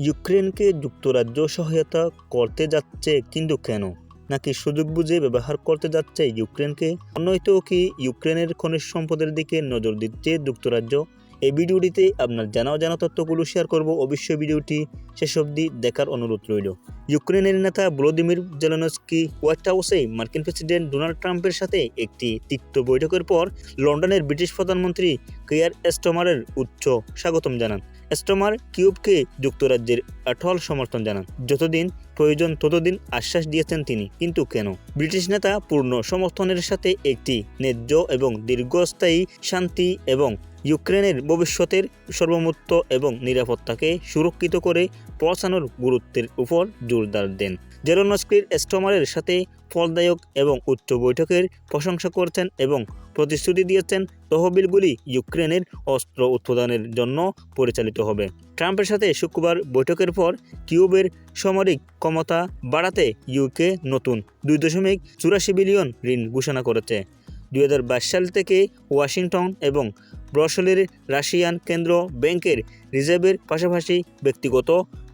ইউক্রেনকে যুক্তরাজ্য সহায়তা করতে যাচ্ছে, কিন্তু কেন? নাকি সুযোগ বুঝে ব্যবহার করতে যাচ্ছে ইউক্রেনকে? নয়তো কি ইউক্রেনের খনিজ সম্পদের দিকে নজর দিচ্ছে যুক্তরাজ্য? এই ভিডিওটিতে আপনার জানা তথ্যগুলো শেয়ার করব। অবশ্যই ভিডিওটি শেষ অবধি দেখার অনুরোধ রইল। ইউক্রেনের নেতা ভলোদিমির জেলেনস্কি হোয়াইট হাউসে মার্কিন প্রেসিডেন্ট ডোনাল্ড ট্রাম্পের সাথে একটি তিক্ত বৈঠকের পর লন্ডনের ব্রিটিশ প্রধানমন্ত্রী কেয়ার এস্টমারের উচ্চ স্বাগতম জানান। এস্টমার কিউবকে যুক্তরাজ্যের অটল সমর্থন জানান। যতদিন প্রয়োজন ততদিন আশ্বাস দিয়েছেন তিনি। কিন্তু কেন? ব্রিটিশ নেতা পূর্ণ সমর্থনের সাথে একটি ন্যায্য এবং দীর্ঘস্থায়ী শান্তি এবং ইউক্রেনের ভবিষ্যতের সর্বমুক্ত এবং নিরাপত্তাকে সুরক্ষিত করে পৌঁছানোর গুরুত্বের উপর জোরদার দেন। জেরোনস্কির এস্টমারের সাথে ফলদায়ক এবং উচ্চ বৈঠকের প্রশংসা করছেন এবং প্রতিশ্রুতি দিয়েছেন তহবিলগুলি ইউক্রেনের অস্ত্র উৎপাদনের জন্য পরিচালিত হবে। ট্রাম্পের সাথে শুক্রবার বৈঠকের পর কিউবের সামরিক ক্ষমতা বাড়াতে ইউকে নতুন দুই দশমিক চুরাশি বিলিয়ন ঋণ ঘোষণা করেছে। দুই হাজার বাইশ সাল থেকে ওয়াশিংটন এবং ব্রসেলের রাশিয়ান কেন্দ্র ব্যাংকের রিজার্ভের পাশাপাশি ব্যক্তিগত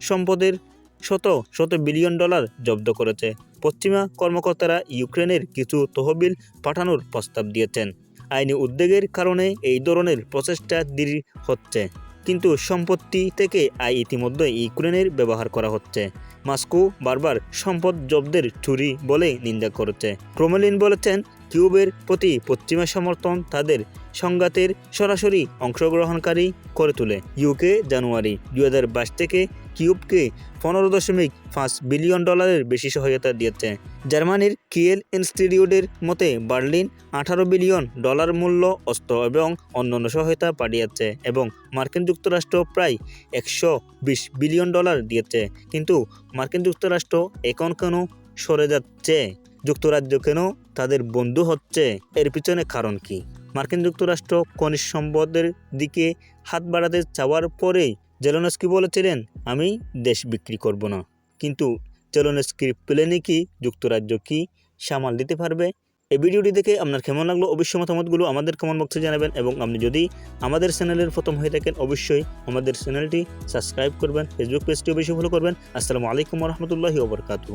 সম্পদের শত শত বিলিয়ন ডলার জব্দ করেছে। পশ্চিমা কর্মকর্তারা ইউক্রেনের কিছু তহবিল পাঠানোর প্রস্তাব দিয়েছেন। আইনি উদ্বেগের কারণে এই ধরনের প্রচেষ্টা দেরি হচ্ছে, কিন্তু সম্পত্তি থেকে আয় ইতিমধ্যে ইউক্রেনের ব্যবহার করা হচ্ছে। মাস্কো বারবার সম্পদ জব্দের চুরি বলে নিন্দা করেছে। ক্রোমলিন বলেছেন কিউবের প্রতি পশ্চিমা সমর্থন তাদের সংঘাতের সরাসরি অংশগ্রহণকারী করে তোলে। ইউকে জানুয়ারি দুই হাজার বাইশ থেকে কিউবকে পনেরো দশমিক পাঁচ বিলিয়ন ডলারের বেশি সহায়তা দিয়েছে। জার্মানির কিয়েল ইনস্টিটিউটের মতে, বার্লিন আঠারো বিলিয়ন ডলার মূল্য অস্ত্র এবং অন্যান্য সহায়তা পাঠিয়েছে এবং মার্কিন যুক্তরাষ্ট্র প্রায় একশো বিশ বিলিয়ন ডলার দিয়েছে। কিন্তু মার্কিন যুক্তরাষ্ট্র এখন কেন সরে যাচ্ছে? যুক্তরাজ্য কেন তাদের বন্ধু হচ্ছে, এর পিছনে কারণ কি? মার্কিন যুক্তরাষ্ট্র খনিজ সম্পদের দিকে হাত বাড়াতে চাওয়ার পরেই জেলনস্কি বলেছিলেন, আমি দেশ বিক্রি করব না। কিন্তু জেলনস্কির প্লেনে কি, যুক্তরাজ্য কি সামাল দিতে পারবে? এই ভিডিওটি দেখে আপনার কেমন লাগল? অবশ্যই মতামতগুলো আমাদের কমেন্ট বক্সে জানাবেন এবং আপনি যদি আমাদের চ্যানেলের প্রথম হয়ে থাকেন, অবশ্যই আমাদের চ্যানেলটি সাবস্ক্রাইব করবেন ফেসবুক পেজটিও বেশি ফলো করবেন। আসসালামু আলাইকুম রহমতুল্লাহি ওবরকাতু